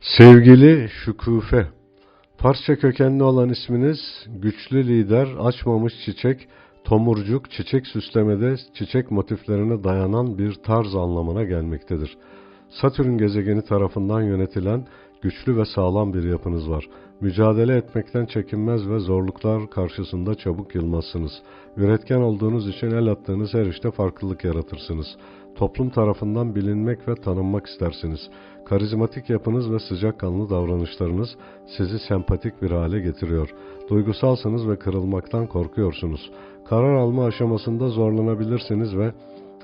Sevgili Şükufe, Farsça kökenli olan isminiz güçlü lider, açmamış çiçek, tomurcuk, çiçek süslemede çiçek motiflerine dayanan bir tarz anlamına gelmektedir. Satürn gezegeni tarafından yönetilen güçlü ve sağlam bir yapınız var. Mücadele etmekten çekinmez ve zorluklar karşısında çabuk yılmazsınız. Üretken olduğunuz için el attığınız her işte farklılık yaratırsınız. Toplum tarafından bilinmek ve tanınmak istersiniz. Karizmatik yapınız ve sıcakkanlı davranışlarınız sizi sempatik bir hale getiriyor. Duygusalsınız ve kırılmaktan korkuyorsunuz. Karar alma aşamasında zorlanabilirsiniz ve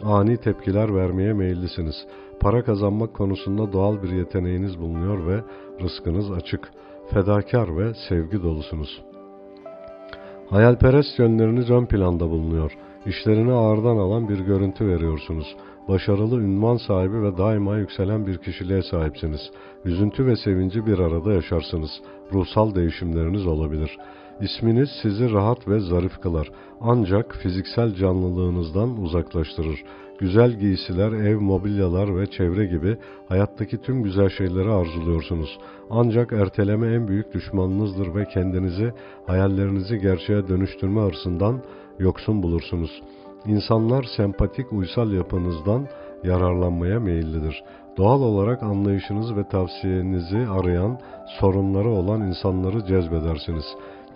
ani tepkiler vermeye meyillisiniz. Para kazanmak konusunda doğal bir yeteneğiniz bulunuyor ve rızkınız açık. Fedakar ve sevgi dolusunuz. Hayalperest yönleriniz ön planda bulunuyor. İşlerini ağırdan alan bir görüntü veriyorsunuz. Başarılı ünvan sahibi ve daima yükselen bir kişiliğe sahipsiniz. Üzüntü ve sevinci bir arada yaşarsınız. Ruhsal değişimleriniz olabilir. İsminiz sizi rahat ve zarif kılar. Ancak fiziksel canlılığınızdan uzaklaştırır. Güzel giysiler, ev, mobilyalar ve çevre gibi hayattaki tüm güzel şeyleri arzuluyorsunuz. Ancak erteleme en büyük düşmanınızdır ve kendinizi, hayallerinizi gerçeğe dönüştürme hırsından yoksun bulursunuz. İnsanlar sempatik uysal yapınızdan yararlanmaya meyillidir. Doğal olarak anlayışınız ve tavsiyenizi arayan, sorunları olan insanları cezbedersiniz.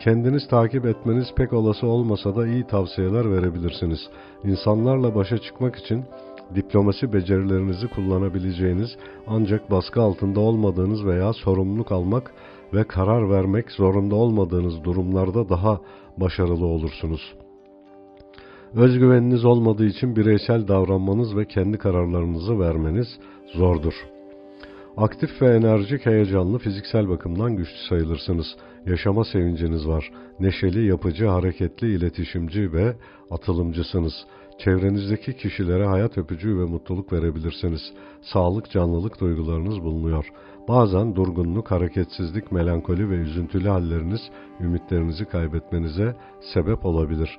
Kendiniz takip etmeniz pek olası olmasa da iyi tavsiyeler verebilirsiniz. İnsanlarla başa çıkmak için diplomasi becerilerinizi kullanabileceğiniz ancak baskı altında olmadığınız veya sorumluluk almak ve karar vermek zorunda olmadığınız durumlarda daha başarılı olursunuz. Özgüveniniz olmadığı için bireysel davranmanız ve kendi kararlarınızı vermeniz zordur. Aktif ve enerjik, heyecanlı, fiziksel bakımdan güçlü sayılırsınız. Yaşama sevinciniz var. Neşeli, yapıcı, hareketli, iletişimci ve atılımcısınız. Çevrenizdeki kişilere hayat öpücüğü ve mutluluk verebilirsiniz. Sağlık, canlılık duygularınız bulunuyor. Bazen durgunluk, hareketsizlik, melankoli ve üzüntülü halleriniz ümitlerinizi kaybetmenize sebep olabilir.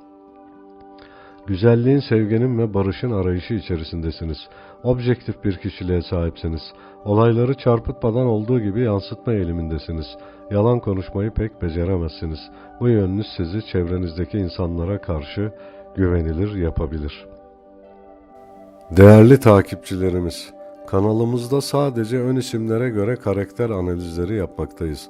Güzelliğin, sevginin ve barışın arayışı içerisindesiniz. Objektif bir kişiliğe sahipsiniz. Olayları çarpıtmadan olduğu gibi yansıtma eğilimindesiniz. Yalan konuşmayı pek beceremezsiniz. Bu yönünüz sizi çevrenizdeki insanlara karşı güvenilir yapabilir. Değerli takipçilerimiz, kanalımızda sadece ön isimlere göre karakter analizleri yapmaktayız.